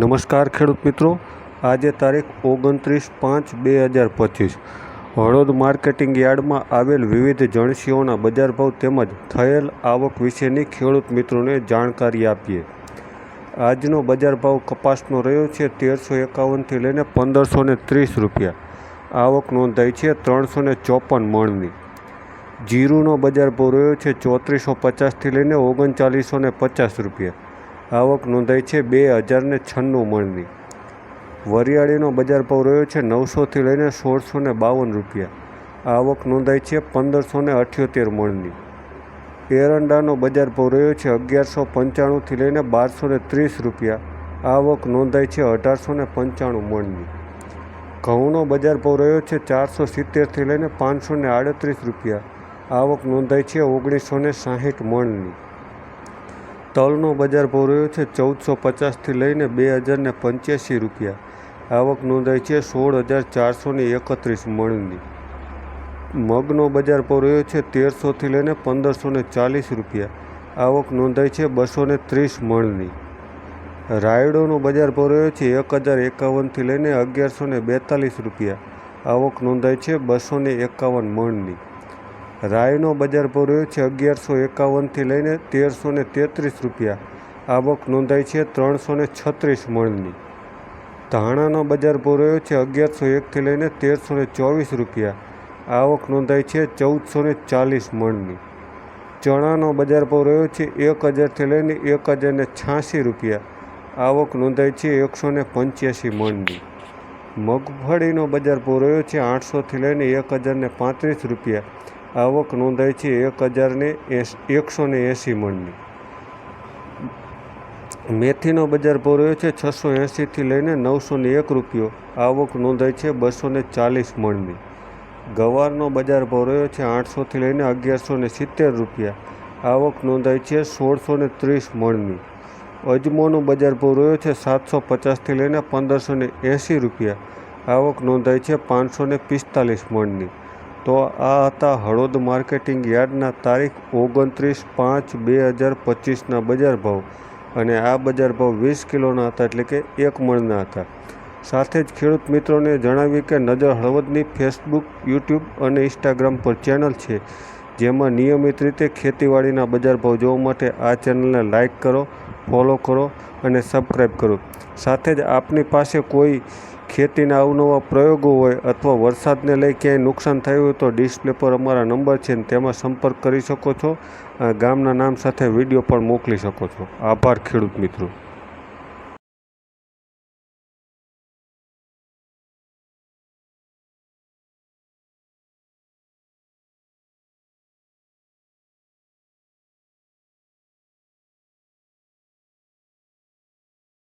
નમસ્કાર ખેડૂત મિત્રો. આજે તારીખ ઓગણત્રીસ પાંચ બે હજાર પચીસ. હળોદ માર્કેટિંગ યાર્ડમાં આવેલ વિવિધ જણસીઓના બજાર ભાવ તેમજ થયેલ આવક વિશેની ખેડૂત મિત્રોને જાણકારી આપીએ. આજનો બજાર ભાવ કપાસનો રહ્યો છે તેરસો એકાવનથી લઈને પંદરસો ને ત્રીસ રૂપિયા. આવક નોંધાઈ છે ત્રણસો ને ચોપન મણની. જીરુનો બજાર ભાવ રહ્યો છે ચોત્રીસો પચાસથી લઈને ઓગણચાલીસો ને પચાસ રૂપિયા. આવક નોંધાઈ છે બે હજાર ને છન્નું મણની. વરિયાળીનો બજાર ભાવ રહ્યો છે નવસોથી લઈને સોળસો ને બાવન રૂપિયા. આવક નોંધાઈ છે પંદરસો ને અઠ્યોતેર મણની. એરંડાનો બજાર ભાવ રહ્યો છે અગિયારસો પંચાણુંથી લઈને બારસો ને ત્રીસ રૂપિયા. આવક નોંધાઈ છે અઢારસો ને પંચાણું મણની. ઘઉંનો બજાર ભાવ રહ્યો છે ચારસો સિત્તેરથી લઈને પાંચસો ને આડત્રીસ રૂપિયા. આવક નોંધાઈ છે ઓગણીસો ને સાહીઠ મણની. તલનો બજાર ભાવ રહ્યો છે ચૌદસો પચાસથી લઈને બે હજારને પંચ્યાસી રૂપિયા. આવક નોંધાઈ છે સોળ હજાર ચારસો ને એકત્રીસ મણની. મગનો બજાર ભાવ રહ્યો છે તેરસોથી લઈને પંદરસો ને ચાલીસ રૂપિયા. આવક નોંધાઈ છે બસો ને ત્રીસ મણની. રાયડોનો બજાર ભાવ રહ્યો છે એક હજાર એકાવનથી લઈને અગિયારસો બેતાલીસ રૂપિયા. આવક નોંધાઈ છે બસો એકાવન મણની. રાયનો બજાર ભાવ રહ્યો છે અગિયારસો એકાવનથી લઈને તેરસો ને તેત્રીસ રૂપિયા. આવક નોંધાઈ છે ત્રણસો ને છત્રીસ મણની. ધાણાનો બજાર ભાવ રહ્યો છે અગિયારસો એકથી લઈને તેરસો ને ચોવીસ રૂપિયા. આવક નોંધાઈ છે ચૌદસો ને ચાલીસ મણની. ચણાનો બજાર ભાવ રહ્યો છે એક હજારથી લઈને એક હજાર ને છ્યાસી રૂપિયા. આવક નોંધાઈ છે એકસો ને પંચ્યાસી મણની. મગફળીનો બજાર ભાવ રહ્યો છે આઠસોથી લઈને એક હજાર ને પાંત્રીસ રૂપિયા. આવક નોંધાઈ છે એક હજારને એકસો ને એંસી મણની. મેથીનો બજાર ભાવ છે છસો એંસીથી લઈને નવસો ને એક રૂપિયો. આવક નોંધાઈ છે બસો ને ચાલીસ મણની. ગવારનો બજાર ભાવ રહ્યો છે આઠસોથી લઈને અગિયારસો ને સિત્તેર રૂપિયા. આવક નોંધાઈ છે સોળસો ને ત્રીસ મણની. અજમોનો બજાર ભાવ રહ્યો છે સાતસો પચાસથી લઈને પંદરસો ને એંસી રૂપિયા. આવક નોંધાઈ છે પાંચસો ને પિસ્તાલીસ મણની. તો આ હતા હળોદ માર્કેટિંગ યાર્ડના તારીખ ઓગણત્રીસ પાંચ બે હજાર પચીસના બજાર ભાવ. અને આ બજાર ભાવ વીસ કિલોના હતા એટલે કે એક મણના હતા. સાથે જ ખેડૂત મિત્રોને જણાવ્યું કે નજર હળવદની ફેસબુક, યુટ્યુબ અને ઇન્સ્ટાગ્રામ પર ચેનલ છે, જેમાં નિયમિત રીતે ખેતીવાડીના બજાર ભાવ જોવા માટે આ ચેનલને લાઇક કરો, ફોલો કરો અને સબસ્ક્રાઈબ કરો. સાથે જ આપની પાસે કોઈ ખેતીના અવનવા પ્રયોગો હોય અથવા વરસાદને લઈ ક્યાંય નુકસાન થયું હોય તો ડિસ્પ્લે પર અમારા નંબર છે ને તેમાં સંપર્ક કરી શકો છો. ગામના નામ સાથે વીડિયો પણ મોકલી શકો છો. આભાર ખેડૂત મિત્રો.